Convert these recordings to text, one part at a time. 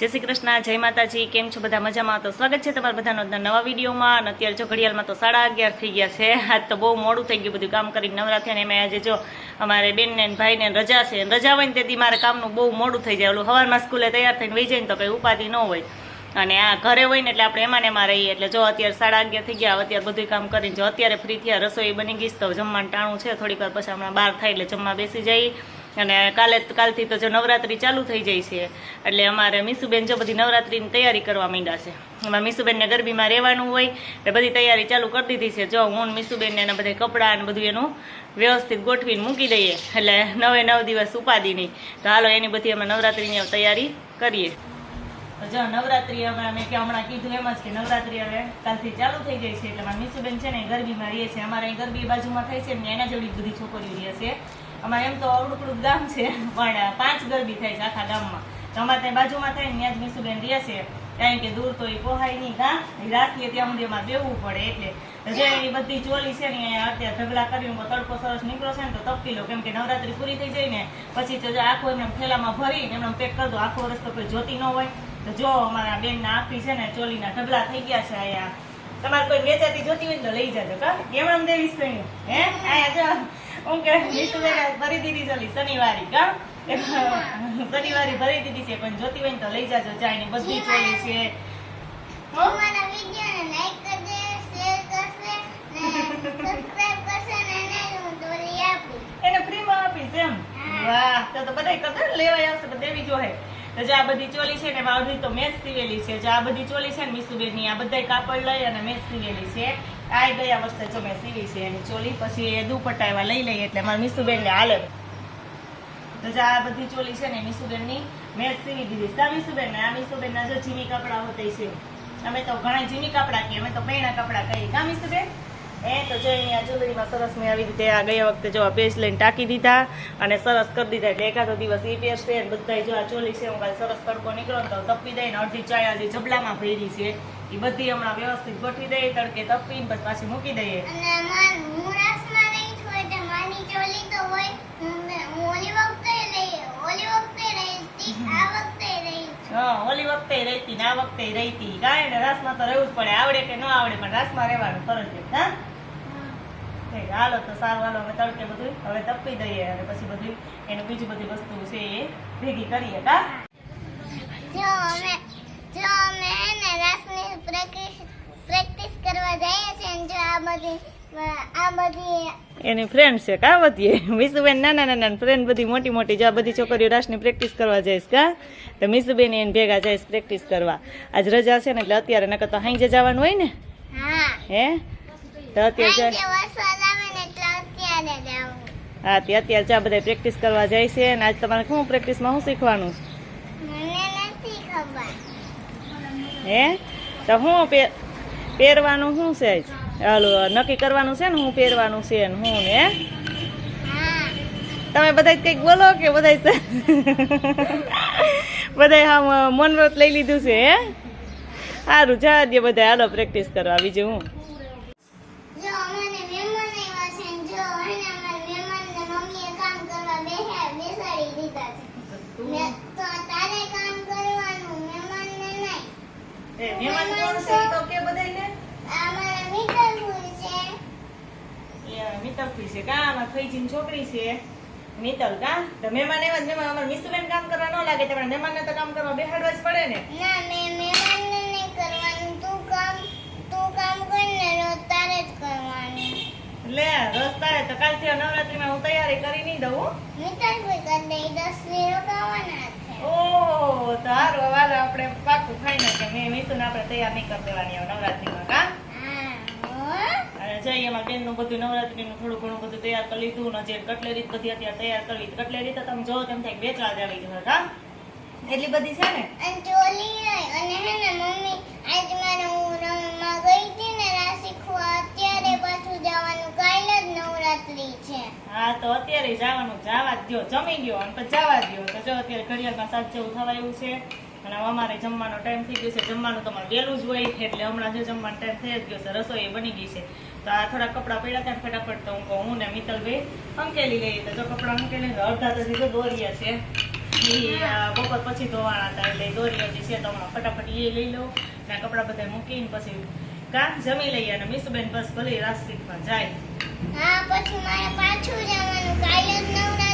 જય શ્રી કૃષ્ણ, જય માતાજી, કેમ છો બધા મજામાં? તો સ્વાગત છે તમારા બધાનો નવા વિડીયોમાં. અને અત્યારે જો ઘડિયાળમાં તો સાડા અગિયાર થઈ ગયા છે. આજ તો બહુ મોડું થઈ ગયું બધું કામ કરીને નવરાત્રી એમાં આજે જો અમારે બેનને ભાઈને રજા છે. રજા હોય ને તેથી મારે કામનું બહુ મોડું થઈ જાય. ઓલું સવારમાં સ્કૂલે તૈયાર થઈને વહી જાય ને તો કંઈ ઉપાધિ ન હોય. અને આ ઘરે હોય ને એટલે આપણે એમાં ને એમાં રહીએ. એટલે જો અત્યારે સાડા અગિયાર થઈ ગયા અત્યારે બધું કામ કરીને જો અત્યારે ફ્રી થયા, રસોઈ બની ગઈ તો જમવાનું ટાણું છે. થોડીક વાર પછી હમણાં બહાર થાય એટલે જમવા બેસી જઈએ અને કાલે કાલથી તો જો નવરાત્રી ચાલુ થઈ જાય છે, એટલે અમારે મીસુબેન જો બધી નવરાત્રીની તૈયારી કરવા માંડ્યા છે. અમારે મીસુબેનને ગરબીમાં રહેવાનું હોય, એટલે બધી તૈયારી ચાલુ કરી દીધી છે. જો હું મીસુબેનને એના બધા કપડાં અને બધું એનું વ્યવસ્થિત ગોઠવીને મૂકી દઈએ, એટલે નવે નવ દિવસ ઉપાદી નહીં તો હાલો, એની બધી અમે નવરાત્રીની તૈયારી કરીએ. જો નવરાત્રી અમે કે હમણાં કીધું એમ જ કે નવરાત્રી હવે કાલથી ચાલુ થઈ જાય છે, એટલે મારા મીસુબેન છે ને ગરબીમાં રહીએ છે. અમારે ગરબી બાજુમાં થાય છે ને એના જેવડી બધી છોકરીઓ રહે છે. અમારે એમ તો અવડુકડું ગામ છે, પણ પાંચ ગરબી થાય છે આખા ગામમાં. તો અમારે ત્યાં બાજુમાં થાય ને ત્યાં જ મીસુબેન રહે છે, કારણ કે દૂર તો એ પોહાય નહીં કાં રાખીએ ત્યાં સુધી અમારે બેવું પડે એટલે. એની બધી ચોલી છે ને અત્યારે ઢગલા કરીને તડકો સરસ નીકળો છે ને, તો તપી લો કેમ કે નવરાત્રી પૂરી થઈ જાય ને, પછી તો આખો એમને થેલામાં ભરીને એમને પેક કરી દો, આખો રસ્તો કોઈ જોતી ન હોય. તો જો અમારા બેનના આખી છે ને, ચોલીના ઢગલા થઈ ગયા છે અહીંયા. તમારે કોઈ વેચાતી જોતી હોય તો લઈ જાજો, કા? કેમ દેવીશ કહ્યું હે? અહીંયા જો હું કે વિષ્ણુબેને ભરી દીધી ચોલી શનિવારી કા શનિવારી ભરી દીધી છે પણ જોતી હોય તો લઈ જાજો ચાઈની બધી ચોલી છે. ને ને એને ફ્રીમાં આપીશ. એમ? વાહ તો તો બધાય કદર લેવાય આવશે તો દેવી જોહે. તો જે આ બધી ચોલી છે ને એમાં તો મેચ સીવેલી છે. જે આ બધી ચોલી છે ને મીસુબેનની આ બધા કાપડ લઈ અને મેચ સીવેલી છે. આ ગયા વર્ષે જો મેં સીવી છે એની ચોલી, પછી એ દુપટ્ટા એવા લઈ લઈએ એટલે મારા મીસુબેનને હાલે. તો આ બધી ચોલી છે ને મીસુબેનની, મેં સીવી દીધી છે. આ મીસુબેન ને આ મીસુબેનના જો જીમી કપડા હોતા છે. અમે તો ઘણા જીમી કપડા કહીએ, અમે તો પૈણા કપડા કહીએ. કા મીસુબેન? એ તો જો અહીંયા જ્વેલરીમાં સરસ મેં આવી રીતે આ ગયા વખતે જો આ લઈને ટાંકી દીધા અને સરસ કરી દીધા. એટલે એકાદો દિવસ એ પહેરશે ને બધાય જો આ ચોલી છે, હું કાલે સરસ તડકો નીકળો તો તપી દઈને અડધી ચાયા જે જબલામાં ભરી છે. એ બધી હમણાં વ્યવસ્થિત ગોઠવી દઈએ, તડકે તપીને પછી પાછી મૂકી દઈએ લઈ ઓલી વખતે રહી હતી આ વખતે રહી છું હા ઓલી વખતે રહેતી ને આ વખતે રહેતી. કાંઈ ને રાસમાં તો રહેવું જ પડે. આવડે કે ન આવડે પણ રાસમાં રહેવાનું ફરજિયાત હા? હાલો તો સારું હાલો હવે તડકે બધું હવે તપી દઈએ અને પછી બધું એને બીજી બધી વસ્તુ છે એ ભેગી કરીએ કા જો અમે જો અમે ને રાસની પ્રેક્ટિસ પ્રેક્ટિસ કરવા જઈએ છીએ જો આ બધી એની ફ્રેન્ડ છે કા વધીએ મીસુબેન નાના નાના ફ્રેન્ડ બધી મોટી મોટી જો બધી છોકરીઓ રાસની પ્રેક્ટિસ કરવા જઈશ કા? તો મીસુબેન એને ભેગા જઈશ પ્રેક્ટિસ કરવા. આજ રજા છે ને એટલે અત્યારે નકર તો હાઈ જવાનું હોય ને? હે? તો અત્યારે હા, તે અત્યારે જા બધા પ્રેક્ટિસ કરવા જાય છે અને આજ તમારે શું પ્રેક્ટિસમાં શું શીખવાનું? હે? તો હું પહેરવાનું શું છે? હાલું નક્કી કરવાનું છે ને શું પહેરવાનું છે ને શું ને હે? હા તમે બધા કંઈક બોલો કે બધા બધા હા મનવ્રત લઈ લીધું છે હે? સારું જા દે બધા હાલો પ્રેક્ટિસ કરવા બીજું હું? જો અમને મહેમાન આવ્યા છે ને જો હે ને અમારા મહેમાનને મમ્મીએ કામ કરવા બેહ્યા બેસાડી દીધા છે. ને તો તારે કામ કરવાનું મહેમાનને નહીં. મહેમાન કોણ છે તો કે બધાયને આ અમારા મીઠાપુર છે એ મિતલથી છે. કા અમારા ફઈજીની છોકરી છે? મિતલ કા? તો મહેમાન એવા જ મહેમાન. અમારે કામ કરવા ન લાગે તમારે મહેમાનને તો કામ કરવા બેહાડવા જ પડે ને. ના મેં મહેમાનને નહીં કરવાનું. તું કામ તું કામ કરીને રોજ તારે જ કરવાનું. લે રસ્તા તો કાલથી નવરાત્રીમાં હું તૈયારી કરી નહીં દઉં હો. મીઠાપુર કરી દઈ દસ દી રોકાવાના ઓહ તો હારું હવે આપણે પાકું ખાઈને કે મેં મિતુને આપણે તૈયાર નહીં કરી દેવાની નવરાત્રીમાં કા. જઈએ એમાં બેનનું બધું નવરાત્રીનું થોડું ઘણું બધું તૈયાર કરી લીધું ને જે કટલેરી બધી અત્યારે તૈયાર કરવી કટલેરી તો તમે જોવો તેમ થાય વેચવા જ આવી જશે કા એટલી બધી છે ને? અને ચોલી અને હે ને મમ્મી આજ મારે હું રમવા ગઈ હતી ને રાસ શીખવા અત્યારે પાછું જવાનું કાલે જ નવરાત્રી છે. હા તો અત્યારે જવાનું જવા જ જમી ગયો અને પછી જવા દો તો જો અત્યારે ઘડિયાળમાં સાત જેવું થવા એવું છે. અને અમારે જમવાનો ટાઈમ થઈ ગયો છે. જમવાનું તમારે વહેલું જ હોય એટલે હમણાં જો જમવાનો ટાઈમ થઈ જ ગયો છે, રસોઈ બની ગઈ છે. તો આ થોડા કપડાં પડ્યા ને ફટાફટ તો હું કહું ને મિત્તલભાઈ અંકેલી લઈએ. તો જો કપડાં અંકેલી અડધા તો તો દોર્યા છે. આ બપોર પછી ધોવાના હતા એટલે દોરિયા જે છે, તો હમણાં ફટાફટ એ લઈ લઉં. ને કપડાં બધા મૂકીને પછી કામ જમી લઈએ અને મિસુબેન બસ ભલે રાસ્તિકમાં જાય. હા, પછી મારે પાછું જવાનું, કાલે જ નવરાત્રી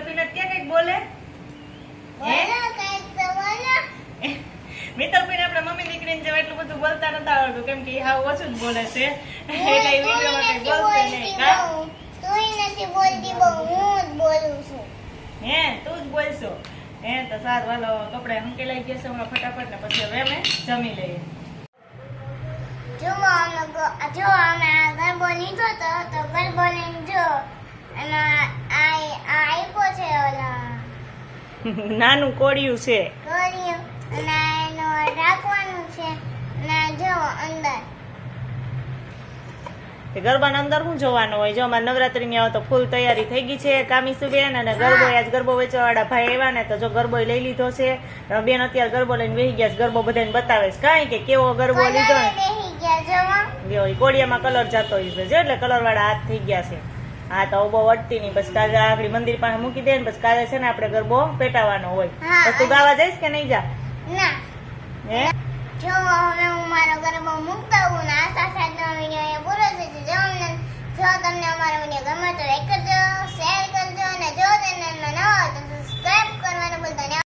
મિત્તલ ક્યાં કંઈક બોલે? બોલો કંઈક તો બોલો. મિત્તલ પીને આપણે મમ્મી દીકરીને જેવા એટલું બધું બોલતા નતા આવડતું કેમ કે ઈ ઓછું જ બોલે છે. એટલે ઈ વિડીયોમાં કંઈ બોલશે નહીં કા? નથી બોલતી બહુ હું જ બોલું છું. હે તું જ બોલશો. હે તો સારું હાલો કપડા હંકેલાઈ ગયા છે હમણાં ફટાફટ ને પછી હવે અમે જમી લઈએ. જો અમે જો અમે ગરબો તો ગરબો લઈને જો અને આ આ આપ્યો છે ઓલા નાનું કોળિયું છે. કર્યું અને એનો રાખવાનું છે. અને જો અંદર. ગરબાના અંદર શું જોવાનું હોય? જો અમારે નવરાત્રીની આવે તો ફૂલ તૈયારી થઈ ગઈ છે કામીસુબેન અને ગરબો આજ ગરબો વેચવાવાળા ભાઈ આવ્યા ને તો જો ગરબો લઈ લીધો છે. બેન અત્યારે ગરબો લઈને બેસી ગયા છે. ગરબો બધાને બતાવે છે. કાંઈ કે કેવો ગરબો લીધો કોળિયામાં કલર જતો હોય છે. એટલે કલર વાળા હાથ થઈ ગયા છે. હા તો બહુ અટતી નહીં. બસ કાલે આગળ મંદિર પાસે મૂકી દે ને બસ કાલે છે ને આપણે ગરબો પેટાવાનો હોય. બસ તું ગાવા જઈશ કે નહીં જા? ના. હે? જો હવે હું મારો ગરબો મૂકતા હું ના સાથે વીડિયો પૂરો છે જો અમને જો તમને અમારો વીડિયો ગમે તો લાઈક કરજો શેર કરજો અને જો તમને ન હોય તો સબસ્ક્રાઇબ કરવાનું ભૂલતા